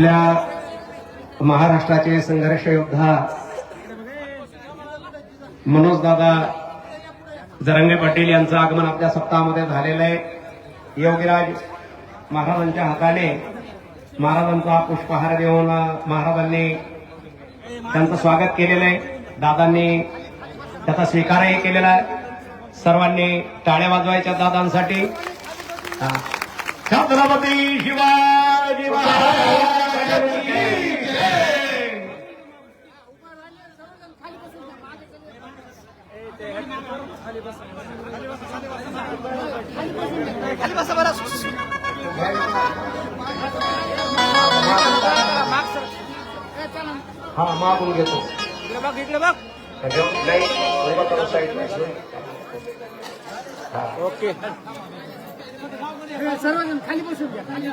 आपल्या महाराष्ट्राचे संघर्ष योद्धा मनोजदादा जरंगे पाटील यांचं आगमन आपल्या सप्ताहामध्ये झालेलं आहे. योगीराज महाराजांच्या हाताने महाराजांचा पुष्पहार देऊन महाराजांनी त्यांचं स्वागत केलेलं आहे. दादांनी त्याचा स्वीकारही केलेला आहे. सर्वांनी टाळ्या वाजवायच्या दादांसाठी. छत्रपती शिवाजी महाराज. की जय. हा मागून घेतो. इकडे बघ इकडे बघ. नाही उभं करू साईडला. ओके. सर्वजण खाली बसून घ्या खाली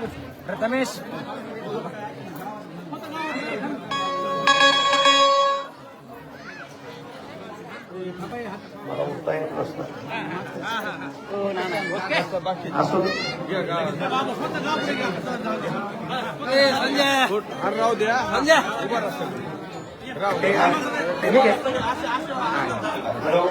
मला उठता असू द्या ठीक आहे. हॅलो.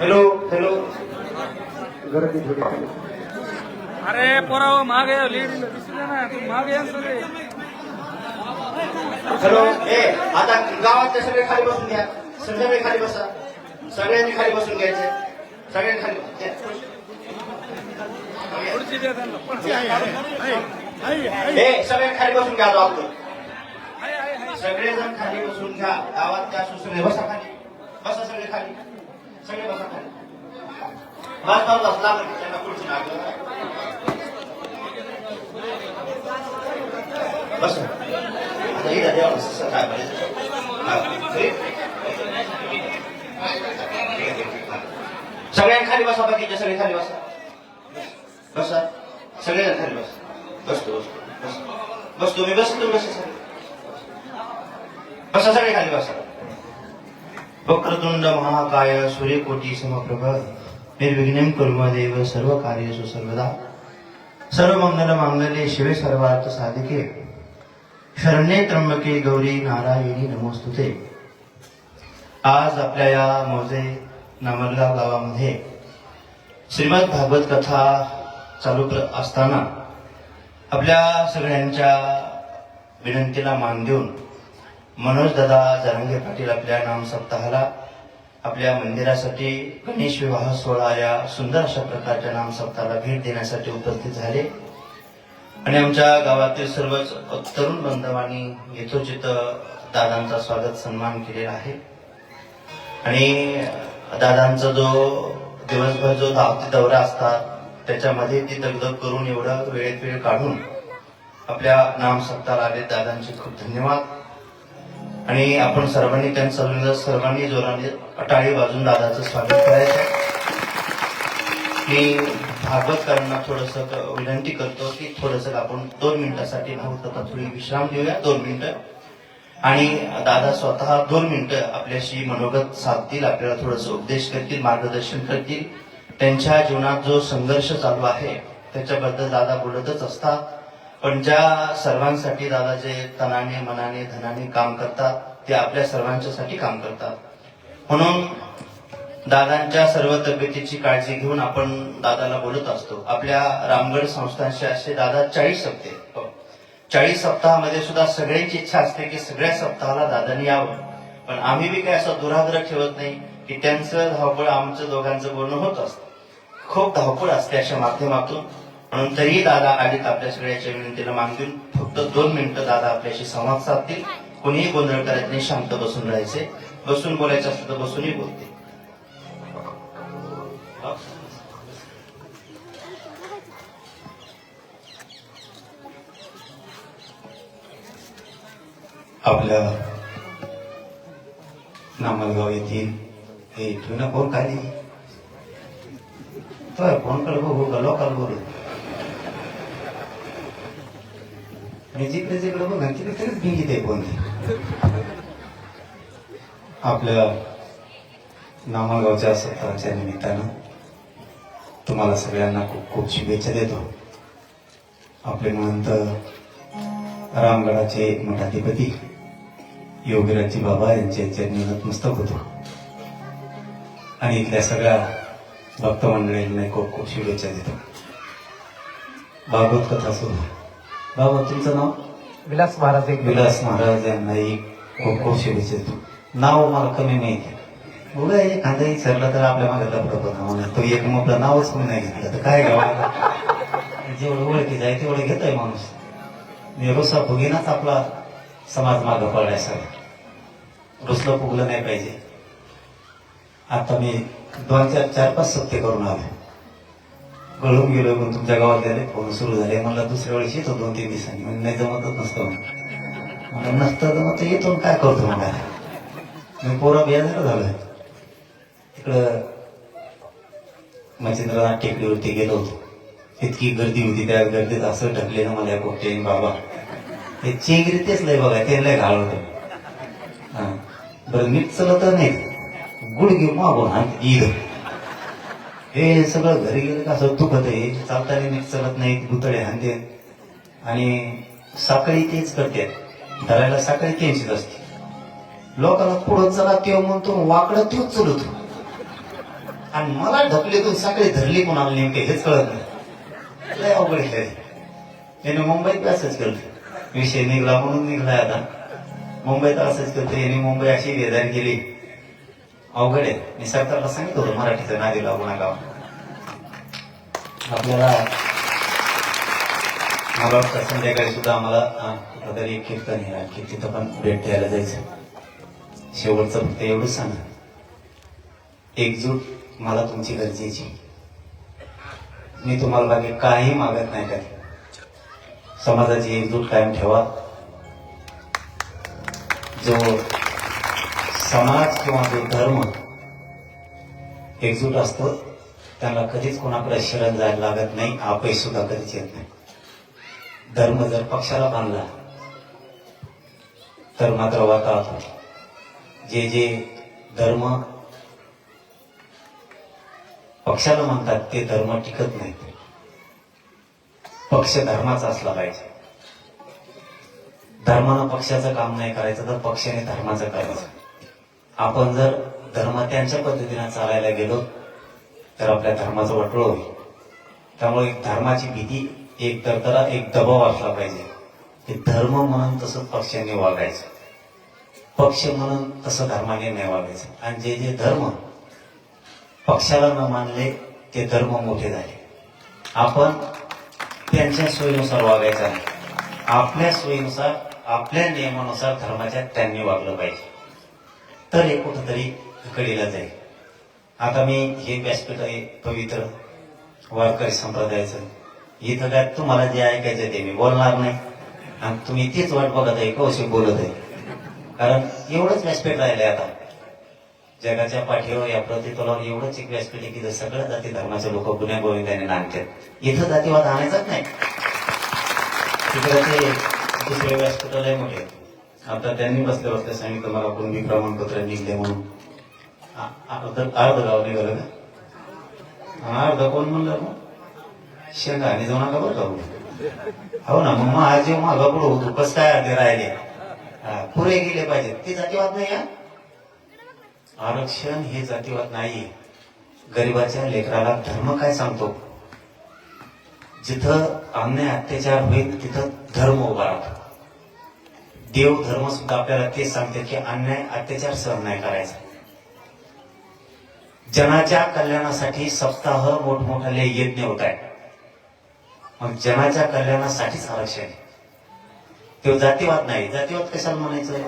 हॅलो. हॅलो. गर्दी थोडी. अरे पोराव मागे लीड दिसले ना तू मागे ये सगळे. हॅलो ए आता गावातले सगळे खाली बसून घ्या. सगळे खाली बसा. सगळ्यांनी खाली बसून घ्यायचे. सगळ्यांनी खाली. पुढची ए सगळे खाली बसून घ्या आपण. सगळेजण खाली बसून घ्या. गावात त्या सगळे बसा खाली. बसा सगळे खाली. सगळे बसा खाली. बस बस बस लागलं की त्यांना खुर्ची लागलं बस आता इथं द्यावं असं काय पाहिजे सगळ्यांनी खाली बसा बाकीचे सगळे खाली बसा. बसा. सगळेजण खाली बसा. बसतो बसतो बस. बस तुम्ही बस तुम्ही बसा सगळे. बसा सगळे खाली बसा. वक्रतुंड महाकाय सूर्यकोटी समप्रभ. निर्विघ्नं कुर्म देव सर्व कार्येषु सर्वदा. सर्व मंगल मांगल्ये शिवे सर्वार्थ साधिके। शरणे त्र्यंबके गौरी नारायणी नमोस्तुते। आज आपल्या या मौजे नामलगाव गावामध्ये श्रीमद भागवत कथा चालू असताना आपल्या सगळ्यांच्या विनंतीला मान देऊन मनोज दादा जरांगे पाटील आपल्या नाम सप्ताहाला आपल्या मंदिरासाठी गणेश विवाह सोहळा या सुंदर अशा प्रकारच्या नाम सप्ताहाला भेट देण्यासाठी उपस्थित झाले. आणि आमच्या गावातील सर्वच तरुण बांधवांनी यथोचित दादांचा स्वागत सन्मान केलेला आहे. आणि दादांचा जो दिवसभर जो धावते दौरा असतात त्याच्यामध्ये ती दगदग करून एवढा वेळेत वेळ काढून आपल्या नाम सप्ताहाला आले दादांचे खूप धन्यवाद. आणि आपण सर्वांनी त्यांचं सर्वांनी जोराने टाळी वाजून दादाचं स्वागत करायचं. मी भागवतकरांना थोडस विनंती करतो की थोडस आपण दोन मिनिटासाठी नव्हतं तर थोडी विश्राम घेऊया दोन मिनिटं. आणि दादा स्वतः दोन मिनिटं आपल्याशी मनोगत साधतील आपल्याला थोडस उपदेश करतील मार्गदर्शन करतील. त्यांच्या जीवनात जो संघर्ष चालू आहे त्याच्याबद्दल दादा बोलतच असतात. पण ज्या सर्वांसाठी दादा जे तनाने मनाने धनाने काम करतात ते आपल्या सर्वांच्यासाठी काम करतात. म्हणून दादांच्या सर्व तब्येतीची काळजी घेऊन आपण दादाला बोलत असतो. आपल्या रामगड संस्थांचे असे दादा चाळीस सप्ते हो. चाळीस सप्ताहामध्ये सुद्धा सगळ्यांची इच्छा असते की सगळ्या सप्ताहाला दादानी यावं. पण आम्ही बी काय असं दुराग्रह ठेवत नाही की त्यांचं धावपळ आमचं दोघांचं बोलणं होत असतं. खूप धावपळ असते अशा माध्यमातून. म्हणून तरीही दादा आलीत आपल्या सगळ्याच्या विनंतीला मान देऊन फक्त दोन मिनिटं दादा आपल्याशी संवाद साधतील. कोणीही गोंधळ करायचं नाही शांत बसून राहायचे. बसून बोलायचं असलं तर बसूनही बोलते आपल्या नामलगाव येथील हे तुला कोण काढली तो फोन कर बघू? का लोकाल बोलू मी जिकडे जिकडे बघा तिकडे तरीच भिंगीत आहे कोणती? आपल्या नामागावच्या सत्ताच्या निमित्तानं तुम्हाला सगळ्यांना खूप खूप शुभेच्छा देतो. आपले महंत रामगडाचे मठाधिपती योगीराजी बाबा यांचे चरणी नतमस्तक होतो. आणि इथल्या सगळ्या भक्त मंडळींना खूप खूप शुभेच्छा देतो. भागवत कथा सुरू. बाबा तुमचं नाव? विलास महाराज एक विलास महाराज यांनाही खूप खूप शुभेच्छा देतो. नाव मला कमी माहिती आहे. बघा एखादा विचारलं तर आपल्या मागे लपडं पण म्हणून तो एक आपलं नावच मी नाही घेतलं. तर काय गावा जेवढं ओळखीचं आहे तेवढं घेतोय माणूस. मी रुसा फुगीनाच आपला समाज मागं पडलाय सगळं रुसलं फुगलं नाही पाहिजे. आता मी दोन चार चार पाच सप्ते करून आलो कळून गेलो पण तुमच्या गावात गेले फोन सुरू झाले. मला दुसऱ्या वेळेस येतो दोन तीन दिवसांनी. म्हणजे नाही जमतच नसतं म्हणलं. नसतं जमत तर येतो काय करतो मग मी पोरा बेजार झालं तिकडं मच्छिंद्रनाथ टेकडीवरती गेलो होतो. इतकी गर्दी होती त्या गर्दीत असं ढकलेलं मला कोटे बाबा. ते चेगरी तेच लय बघा ते लय घाल होतं. बरं नीट चलत नाही. गुडघे मागून हात ईद हे सगळं घरी गेलं का असं दुखत आहे. चालताना नीट चलत नाही गुतळे हांदे आणि साखळी तेच करते. धरायला साखळी त्यांचीच असते. लोकांना पुढं चला तेव्हा म्हणतो वाकडं तोच चलतो हो. आणि मला ढकलेतून साखळी धरली कोणाला नेमके हेच कळत नाही. लय अवघड आहे त्याने मुंबईत बी असंच केलं. विषय निघला म्हणून निघलाय आता. मुंबईत असंच करतो याने मुंबई अशी बेदारी केली. अवघड आहे. मी सरकारला सांगितलं होतं मराठीचं नादी लागू नका आपल्याला मला वाटतं संध्याकाळी सुद्धा आम्हाला कुठंतरी एक कीर्तन हे आणखी तिथं पण भेट द्यायला जायचं. शेवटचं फक्त एवढंच सांगा एकजूट मला तुमची गरजेची मी तुम्हाला बाकी काही मागत नाही कधी. समाजाची एकजूट कायम ठेवा. जो समाज किंवा जो धर्म एकजूट असतो त्याला कधीच कोणाकडे शरण जायला लागत नाही आपही सुद्धा कधीच येत नाही. धर्म जर पक्षाला बांधला तर मात्र वातावत जे जे धर्म पक्षाला म्हणतात ते धर्म टिकत नाहीत. पक्ष धर्माचा असला पाहिजे. धर्मानं पक्षाचं काम नाही करायचं तर पक्षाने धर्माचं करायचं. आपण जर धर्म त्यांच्या पद्धतीने चालायला गेलो तर आपल्या धर्माचं वटळ होईल. त्यामुळे एक धर्माची भीती एक तरतरा एक दबाव असला पाहिजे. की धर्म म्हणून तसं पक्षाने वागायचं. पक्ष म्हणून तसं धर्माने नाही वागायचं. आणि जे जे धर्म पक्षाला न मानले ते धर्म मोठे झाले. आपण त्यांच्या सोयीनुसार वागायचं आहे. आपल्या सोयीनुसार आपल्या नियमानुसार धर्माच्या त्यांनी वागलं पाहिजे. तर हे कुठंतरी कडीला जाईल. आता मी हे व्यासपीठ आहे पवित्र वारकरी संप्रदायाचं. इथं काय तुम्हाला जे ऐकायचं ते मी बोलणार नाही. आणि तुम्ही तीच वाट बघत आहे कौशिक बोलत आहे. कारण एवढंच व्यासपीठ राहिलंय आता. जगाच्या पाठीवर या प्रतितोलावर एवढंच एक व्यासपीठ आहे की जर सगळ्या जाती धर्माचे लोक गुन्ह्या गोविंदाने नांदतात इथं जातीवाद आणायचाच नाही. तिकडे ते दुसरे व्यासपीठ लय मोठे आहेत. आता त्यांनी बसल्या बसल्या सांगितलं मला कुणबी प्रमाणपत्र निघले म्हणून. अर्ध अर्ध गाव निघालं का? अर्ध कोण म्हणलं मग? शेंगा आणि जाऊ नका बरं का हो ना मग माझे जेव्हा मागं पुढं होतो. कस काय अर्धे राहिले? हा, पुरे गेले पाहिजेत. ते जातीवाद नाही आरक्षण हे जातीवाद नाही. गरिबाच्या लेकराला धर्म काय सांगतो? जिथं अन्याय अत्याचार होईल तिथं धर्म उभा राहतो. देव धर्म सुद्धा आपल्याला तेच सांगते की अन्याय अत्याचार सहन नाही करायचा. जनाच्या कल्याणासाठी सप्ताह मोठमोठाले यज्ञ होत आहे मग जनाच्या कल्याणासाठीच आरक्षण आहे. तो जातीवाद नाही. जातीवाद कशाला म्हणायचं?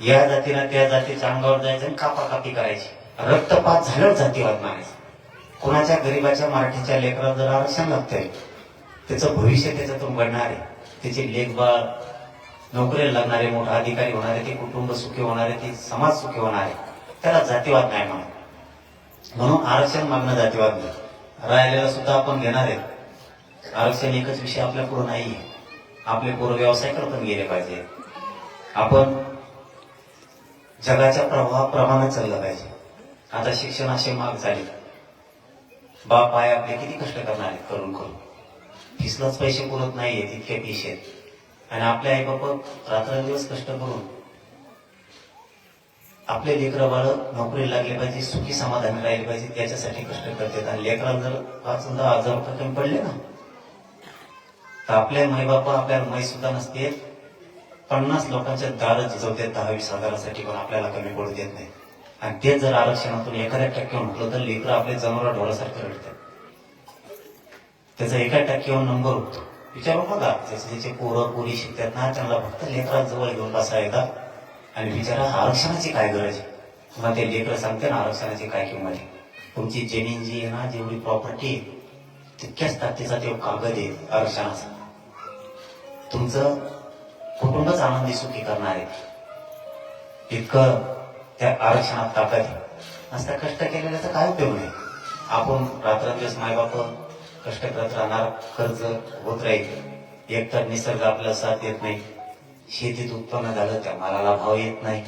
या जातीला त्या जातीच्या अंगावर जायचं आणि कापाकापी करायची. रक्तपात झाल्यावर जातीवाद मानायचं. कोणाच्या गरीबाच्या मराठीच्या लेकराला जर आरक्षण लागतंय त्याचं भविष्य त्याच्यातून घडणार आहे. त्याचे लेखबाळ नोकरीला लागणारे मोठा अधिकारी होणारे ते कुटुंब सुखी होणारे ते समाज सुखी होणारे त्याला जातीवाद नाही म्हणून म्हणून आरक्षण मागणं जातीवाद नाही. राहिलेला सुद्धा आपण घेणार आहे. आरक्षण एकच विषय आपल्या पुढे नाही आपले पोरं व्यवसायाकडे पण गेले पाहिजे. आपण जगाच्या प्रभावाप्रमाणे चाललं पाहिजे. आता शिक्षण असे माग झाले. बाप आहे आपले किती कष्ट करणार आहेत करून करून? फिसलाच पैसे पुरत नाहीयेत इतके फीस आहेत. आणि आपले आई बाप रात्रंदिवस कष्ट करून आपले लेकरं बाळ नोकरी लागले पाहिजे सुखी समाधानी राहिले पाहिजे त्याच्यासाठी कष्ट करतात. आणि लेकराला जर पाच दहा हजार रुपये कमी पडले ना तर आपले माईबाप आपल्याला माहीत सुद्धा नसते. पन्नास लोकांच्या दार झिजवते दहा वीस हजारासाठी पण आपल्याला कमी पडू देत नाही. आणि ते जर आरक्षणातून एखाद्या टक्क्यावर म्हटलं तर लेकरं आपले जनावर ढोरासारखे रडतात. त्याचा एका टक्क्यावर नंबर होतो. विचारू बघा त्याचे त्याचे पोरं पोरी शिकतात ना त्यांना फक्त लेकरांजवळ घेऊन बसा येतात आणि विचारा आरक्षणाची काय गरज आहे? तुम्हाला ते लेकरं सांगते ना आरक्षणाची काय किंमत आहे. तुमची जमीन जी आहे ना जेवढी प्रॉपर्टी तितक्याच ताकदीचा ते कागद आहे आरक्षणाचा. तुमचं कुटुंबच आनंदी सुखी करणार आहे. इतकं त्या आरक्षणात ताकद आहे. असं कष्ट केलेल्याचा काय उपयोग नाही. आपण रात्रंदिवस मायबाप कष्ट करत राहणार कर्ज होत राहील. एकतर निसर्ग आपला साथ देत नाही. शेतीत उत्पन्न झालं त्या मालाला भाव येत नाही.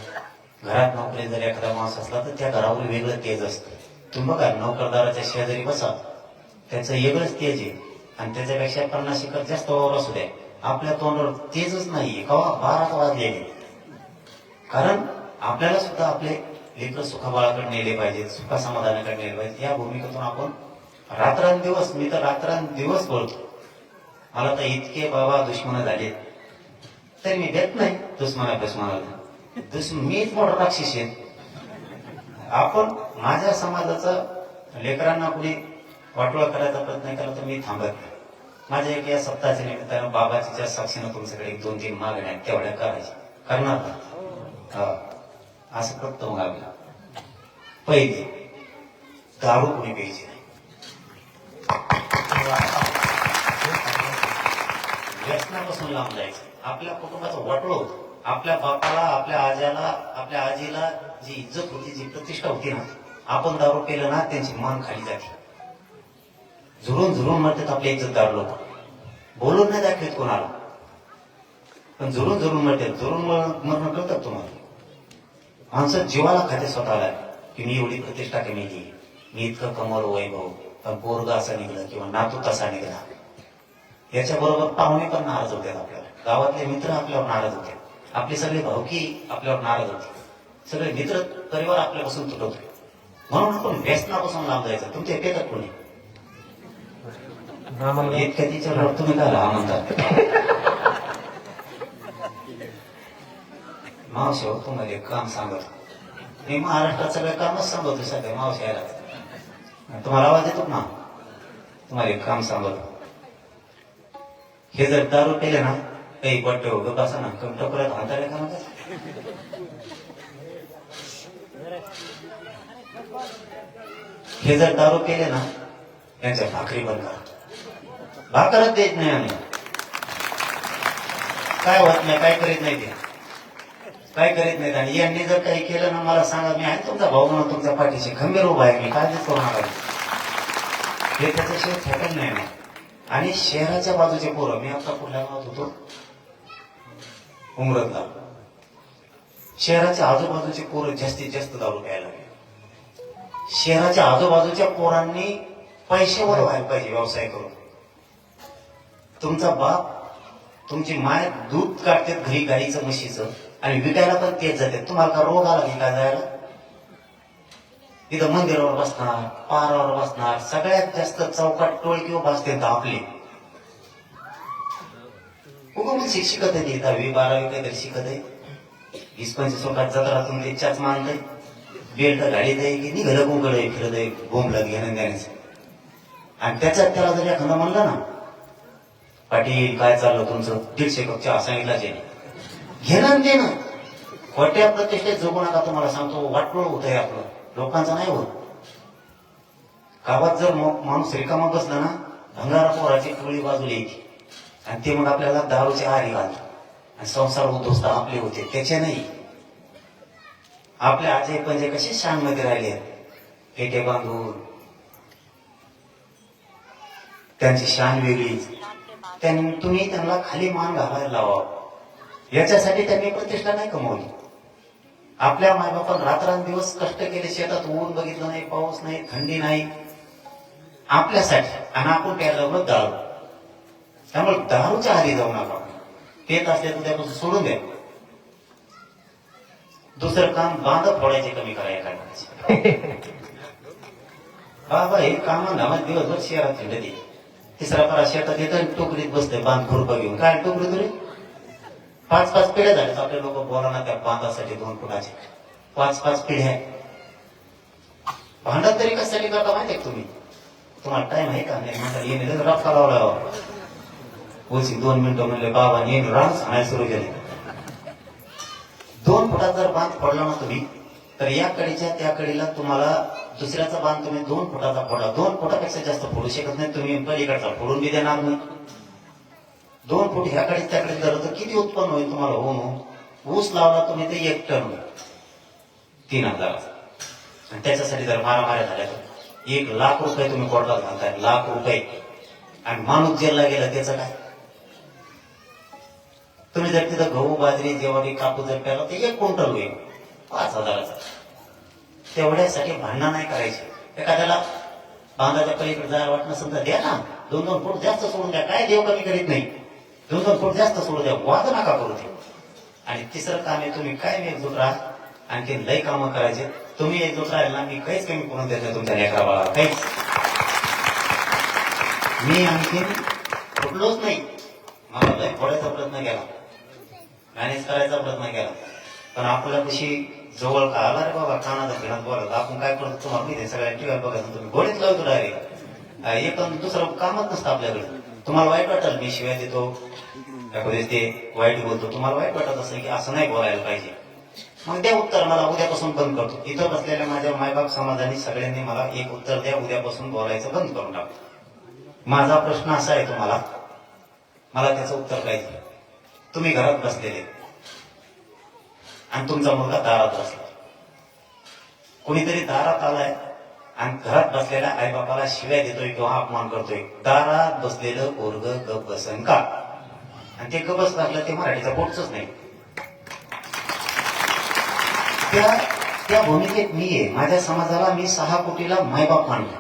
घरात नोकरी जर एखादा माणूस असला तर त्या घरावर वेगळं तेज असतं. तुम्ही बघा नोकरदाराच्या शेजारी बसा. त्याचं वेगळंच तेज आहे. आणि त्याच्यापेक्षा पन्नास एकर जास्त वावर असू द्या. आपल्या तोंडावर तेजच नाहीये. कवा? बारा वाजलेले कारण आपल्याला सुद्धा आपले लेकर सुखाबाळाकडे नेले पाहिजेत सुखासमाधानाकडे नेले पाहिजेत. या भूमिकेतून आपण रात्रंदिवस मी तर रात्रंदिवस बोलतो. मला तर इतके बाबा दुश्मन झाले. तरी मी देत नाही दुश्मना दुश्मनाला. दुश्मन मीच मोठा राक्षस आहे. आपण माझ्या समाजाचं लेकरांना कुणी वाटोळा करायचा प्रयत्न केला तर मी थांबत नाही. माझ्या एक या सप्ताहाच्या निमित्तानं बाबाच्या साक्षीनं तुमच्याकडे एक दोन तीन मागण्या आहेत तेवढ्या करायच्या. करणार हा. असं करतो मग आम्ही पहिली दारू कुणी प्यायची नाही. व्यसनापासून लांब जायचं. आपल्या कुटुंबाचं वाटोळ होतं आपल्या बापाला आपल्या आज्याला आपल्या आजीला जी इज्जत होती जी प्रतिष्ठा होती ना आपण दारू केलं ना त्यांची मान खाली जाते. झुरून झुरून म्हणतात आपले इज्जतदार लोक. बोलून नाही दाखवत कोणाला. पण झुरून झुरून मरतात झुरून मरण करतात तुम्हाला? माणसं जीवाला खाते स्वतःला की मी एवढी प्रतिष्ठा कमी मी इतकं कमर वैभव. पण पोरग असा निघलं किंवा नातू तसा निघला. याच्या बरोबर पाहुणे पण नाराज होते आपल्याला. गावातले मित्र आपल्यावर नाराज होते. आपले सगळे भाऊकी आपल्यावर नाराज होते. सगळे मित्र परिवार आपल्यापासून तुटवते म्हणून आपण व्यसनापासून लांब जायचं. तुमच्या एकेकात कोणी? तुम्ही काय लहान म्हणता मावशी हो तुम्हाला एक काम सांगत. मी महाराष्ट्रात सगळे कामच सांगतो सध्या मावशी यायला तुम्हाला आवाज येतो ना तुम्हाला एक काम सांगतो. हे जर दारू पेले ना काही बड्डे हो ग बसा ना कम टोकऱ्यात हाताळे का हे जर दारू केले ना यांच्या भाकरी बंद करा. भाकरच देत नाही आम्ही. काय होत नाही काय करीत नाही ते? काय करीत नाहीत. आणि यांनी जर काही केलं ना मला सांगा मी आहे तुमचा भाऊ म्हणून तुमच्या पाठीशी खंबीर उभा आहे मी काळजीच करू नका. हे त्याच्याशिवाय फेकत नाही ना. आणि शहराच्या बाजूचे पोरं मी आता कुठल्या गावात होतो? उमरतला. शहराच्या आजूबाजूचे पोरं जास्तीत जास्त दारू प्यायला लागले. शहराच्या आजूबाजूच्या पोरांनी पैशावर व्हायला पाहिजे व्यवसाय करून. तुमचा बाप तुमची माय दूध काढते घरी गाईचं म्हशीचं. आणि विकायला पण तेच जाते. तुम्हाला का रोग आला की काय जायला? तिथं मंदिरावर बसणार पारावर बसणार सगळ्यात जास्त चौकाट टोळकी उभा असते तर आपली. उगम शिकत आहे ती दहावी बारावी काहीतरी शिकत आहे. वीस पंचवीस लोकात जत्रातून ते चाच मानलंय बेल्ट गाडीत आहे की निघलं गुंगड आहे फिरत आहे बोंबलं घेणं देण्याचं आणि त्याच्यात त्याला जर एखादा म्हणलं ना पाटील काय चाललं तुमचं? दीडशे कपच्या सांगितलं सांगितला घेणं देणं खोट्या प्रतिष्ठेत जगू नका तुम्हाला सांगतो वाटपळ होत आहे आपलं. लोकांचं नाही होत. गावात जर माणूस रिकामा बसला ना भंगारा पोराची टोळी बाजूला यायची. आणि ते मग आपल्याला दारूचे आरी घालतो आणि संसार उद्ध्वस्त आपले होते त्याचे नाही. आपले आजे पंजे कसे शानमध्ये राहिले. फेटे बांधून. त्यांची शान वेगळीच. त्यांनी तुम्ही त्यांना खाली मान घालायला लावा. याच्यासाठी त्यांनी प्रतिष्ठा नाही कमवली. आपल्या मायबापान रात्रंदिवस कष्ट केले शेतात ऊन बघितलं नाही पाऊस नाही थंडी नाही. आपल्यासाठी आणि आपण प्यायला लागलो दारू. त्यामुळे दारूच्या आधी जाऊ नका पेत असले तर त्यापासून सोडून द्या. दुसरं काम बांध फोडायचे कमी करा एका बाबा हे काम नामात दिवसभर शहरात हिंडते तिसरा परा शेतात येतं टोकरीत बसते बांध खुरपा घेऊन. काय टोकरी तुरी? पाच पाच पिढ्या झाल्या आपले लोक बोला ना त्या बांधासाठी दोन फुटाचे पाच पाच पिढ्या भांडण तरी कशासाठी करता माहितीये तुम्ही? तुम्हाला टाइम आहे का? नाही म्हणतात येणे रफ्ता लावला हो. उलशी दोन मिनिटं म्हणले बाबा येणे रान सांगायला सुरू केले. दोन फुटात जर बांध फोडला ना तुम्ही तर या कडीच्या त्या कडीला तुम्हाला दुसऱ्याचा बांध तुम्ही दोन फुटाचा फोडला दोन फुटापेक्षा जास्त फोडू शकत नाही तुम्ही पलीकडचा फोडून बी देणार नाही. दोन फूट ह्याकडे त्याकडे झालं तर किती उत्पन्न होईल तुम्हाला? होऊन ऊस लावला तुम्ही ते एक टन. तीन हजार. आणि त्याच्यासाठी जर मारामाऱ्या झाल्या तर? एक लाख रुपये तुम्ही कोर्टात घालताय. लाख रुपये. आणि माणूस जेलला गेला त्याचं काय? तुम्ही जर तिथं गहू बाजरी जेवारी कापूस जर प्याला तर एक क्विंटल होईल. पाच हजाराचा. तेवढ्यासाठी भांडणं नाही करायची. एखाद्याला बांधाच्या पलीकडे जायला वाटणं समजा द्या ना. दोन दोन फूट जास्त सोडून द्या. काय देव कमी करीत नाही. दोन दोन फूट जास्त सोडू द्या वाद नका करू दे आणि तिसरं काम आहे तुम्ही काय एकजूट राहा आणखी लय कामं करायचे. तुम्ही एकजूट राहिला मी काहीच कमी करून देत नाही तुमच्या लेकरा बाळा काहीच. मी आणखी फुटलोच नाही. मला लय फोडायचा प्रयत्न केला. मॅनेज करायचा प्रयत्न केला. पण आपल्यापाशी जवळ का आला रे बाबा कानाचा घेण्यात बोलत आपण काय करतो तुम्हाला माहिती सगळ्या टीव्ही बघायचं तुम्ही गोळीत लावतो डायरेक्ट एक दुसरं कामच नसतं आपल्याकडे. तुम्हाला वाईट वाटेल मी शिवाय देतो? एखाद्या ते? वाईट बोलतो. तुम्हाला वाईट वाटत असेल की असं नाही बोलायला पाहिजे. मग द्या उत्तर मला उद्यापासून बंद करतो. इथं बसलेल्या माझ्या मायबाप समाजाने सगळ्यांनी मला एक उत्तर द्या. उद्यापासून बोलायचं बंद करून टाक. माझा प्रश्न असा आहे तुम्हाला. मला त्याचं उत्तर पाहिजे तुम्ही घरात बसलेले. आणि तुमचा मुलगा दारात बसला. कोणीतरी दारात आलाय. आणि घरात बसलेल्या आईबापाला शिव्या देतोय किंवा अपमान करतोय. दारात बसलेलं पोरग गप बसन का? आणि ते गपच लागलं ते मराठीचा पोटच नाही. त्या त्या भूमिकेत मी आहे माझ्या समाजाला मी सहा कोटीला मायबाप मानला.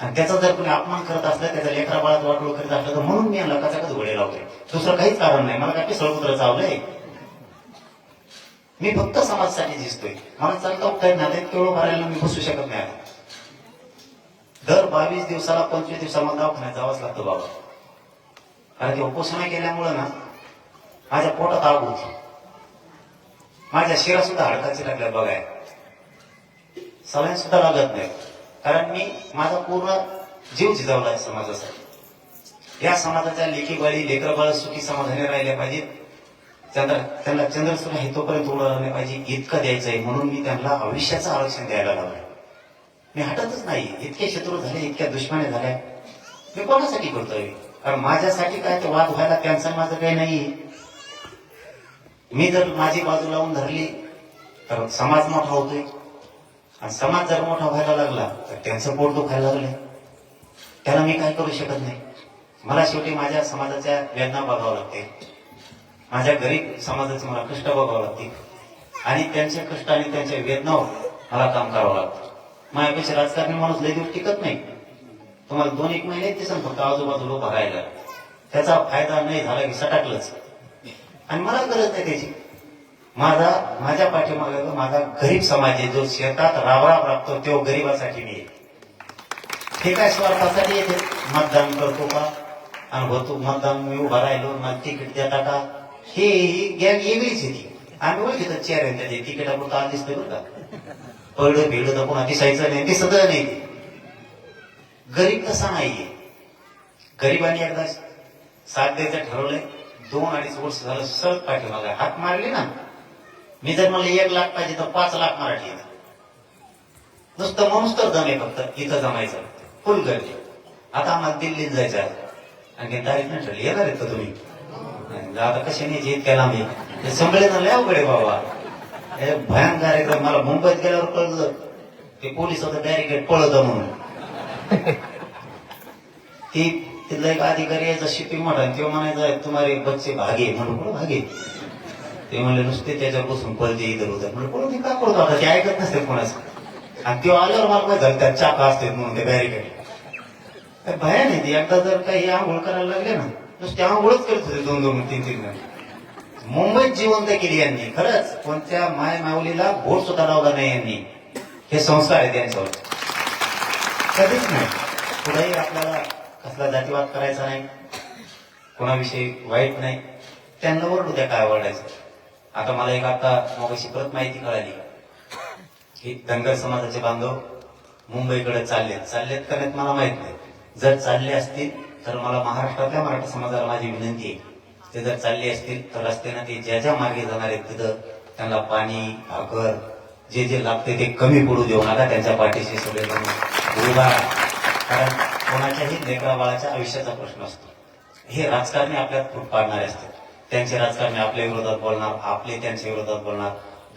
आणि त्याचा जर कोणी अपमान करत असला त्याचा लेकरा बाळात वाटोळ करत असलं तर म्हणून मी यांना कचाकच घोडे लावतोय. दुसरं काहीच कारण नाही. मला काय पिसळ कुत्र चावलंय? मी फक्त समाजासाठी दिसतोय. मला चालता उठता येत नाही. केवळ भरायला मी बसू शकत नाही आता. दर बावीस दिवसाला पंचवीस दिवसाला दवाखान्यात जावंच लागतं बाबा. कारण ते उपोषणा केल्यामुळं ना माझ्या पोटात आग होती माझ्या शिरा सुद्धा हडकाची लागल्या बघाय सलाईन सुद्धा लागत नाही. कारण मी माझा पूर्ण जीव झिजवलाय समाजासाठी. या समाजाच्या लेखी बाळी लेकर बाळ सुखी समाधानी राहिले पाहिजेत. त्यांना त्यांना चंद्रसूर हितोपर्यंत उडवलं नाही पाहिजे. इतकं द्यायचंय म्हणून मी त्यांना आयुष्याचं आरक्षण द्यायला लावलंय मी हटतच नाही. इतके शत्रू झाले इतक्या दुश्मने झाल्या मी कोणासाठी करतोय? कारण माझ्यासाठी काय तर वाद व्हायला त्यांचं माझं काही नाही. मी जर माझी बाजू लावून धरली तर समाज मोठा होतोय. आणि समाज जर मोठा व्हायला लागला तर त्यांचं पोट दुखायला लागले. त्याला मी काय करू शकत नाही? मला शेवटी माझ्या समाजाच्या वेदना बघावं लागते माझ्या गरीब समाजाचे मला कष्ट बघावं लागते आणि त्यांचे कष्ट आणि त्यांच्या वेदनावर मला काम करावं लागतं. माझ्यापेक्षा राजकारणी माणूस लय दिवस टिकत नाही. तुम्हाला दोन एक महिने दिसन फक्त आजूबाजूला उभा राहिला त्याचा फायदा नाही झाला की सटाकलंच. आणि मला गरज नाही त्याची. माझा माझ्या पाठीमागे माझा गरीब समाज आहे जो शेतात राबराब राबतो तो गरीबासाठी मी हे काय स्वार्थासाठी येते? मतदान करतो का? आणि होतो मतदान मी उभा राहिलो मला तिकीट देता का? हे ही गॅंग वेगळीच ती. आम्ही ओळखीत चेहऱ्या त्याचे तिकिटापुरतं आज दिसतोय बरं का? पडलं भिडलं तर पुन्हा दिसायचं नाही दिसत नाही. ते. गरीब तसा नाहीये? गरिबांनी एकदा साथ द्यायचं ठरवलंय. दोन अडीच वर्ष झालं सहज पाठीमागे हात मारले ना. मी जर मला एक लाख पाहिजे तर पाच लाख मराठी नुसतं माणूस तर जमे फक्त इथं जमायचं. फुल गर्दी. आता आम्हाला दिल्लीत जायचं आहे. आणि तारीख नाही ठरली येणार आहेत का तुम्ही? आता कसे नाही केला आम्ही. संमेलन लय अवघड आहे बाबा. भयंकर कार्यक्रम. मला मुंबईत गेल्यावर कळलं. ते पोलीस होतं बॅरिकेड पळत म्हणून. ती तिथला एक अधिकारी यायचा शिपिंग मोठा आणि तेव्हा म्हणायचा तुम्हाला बच्चे भागे म्हणून कोण भागे ते म्हणले नुसते त्याच्यावर बसून पळते इधर उधर. म्हणजे कोण ते का पळतो आता? ते ऐकत नसते कोणाचं. आणि तेव्हा आल्यावर मला काय झालं त्यात चाका असते म्हणून ते बॅरिकेड काय भया नाही ती. एकदा जर काही आंघोळ करायला लागले ना नुसते आंघोळच करत होते दोन दोन तीन तीन जण. मुंबईत जिवंत केली यांनी. खरंच कोणत्या माय माऊलीला बोट सुद्धा लावला नाही यांनी. हे संस्कार आहे यांच्यावर. कधीच नाही. कुठेही आपल्याला कसला जातीवाद करायचा नाही. कोणाविषयी वाईट नाही. त्यांना ओरडू द्या काय आवडायचं? आता मला एक आता मगाशी परत माहिती कळाली. की धनगर समाजाचे बांधव मुंबईकडे चाललेत. चाललेत का मला माहीत नाही. जर चालले असतील तर मला महाराष्ट्रातल्या मराठा समाजाला माझी विनंती आहे. ते जर चालले असतील तर रस्त्यानं ते ज्या ज्या मार्गे जाणार आहेत तिथं त्यांना पाणी भाकर जे जे लागते ते कमी पडू देऊ नका त्यांच्या पाठीशी सगळे उभा कारण कोणाच्याही लेकरा बाळाच्या आयुष्याचा प्रश्न असतो. हे राजकारणी आपल्यात फूट पाडणारे असतात त्यांचे राजकारणी आपल्या विरोधात बोलणार आपले त्यांच्या विरोधात बोलणार.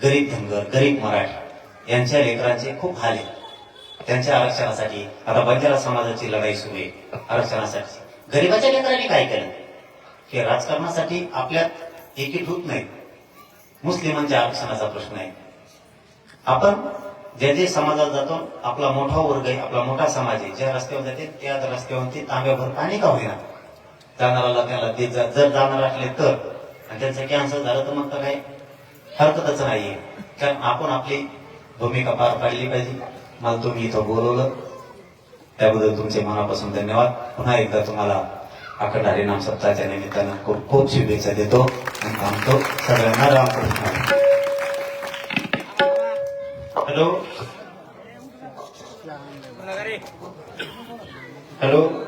गरीब धनगर गरीब मराठी यांच्या लेकरांचे खूप हाल आहेत. त्यांच्या आरक्षणासाठी आता बंजारा समाजाची लढाई सुरू आहे आरक्षणासाठी. गरीबाच्या लेकरांनी काय केलं? हे राजकारणासाठी आपल्यात एकीट होत नाही. मुस्लिमांच्या म्हणजे आरक्षणाचा प्रश्न आहे. आपण ज्या जे समाजात जातो आपला मोठा वर्ग आहे आपला मोठा समाज आहे ज्या रस्त्यावर जाते त्या रस्त्यावर ते तांब्याभर पाणी का होईना? जाणाराला त्याला ते जर जाणार असले तर. आणि त्यांचं कॅन्सर झालं तर मग तर काही हरकतच नाहीये. कारण आपण आपली भूमिका पार पाडली पाहिजे. मला तुम्ही इथं बोलवलं. त्याबद्दल तुमचे मनापासून धन्यवाद. पुन्हा एकदा तुम्हाला अखंड हरिनाम सप्ताहाच्या निमित्तानं खूप खूप शुभेच्छा देतो आणि थांबतो. सगळ्यांना रामकृष्ण हॅलो. हॅलो.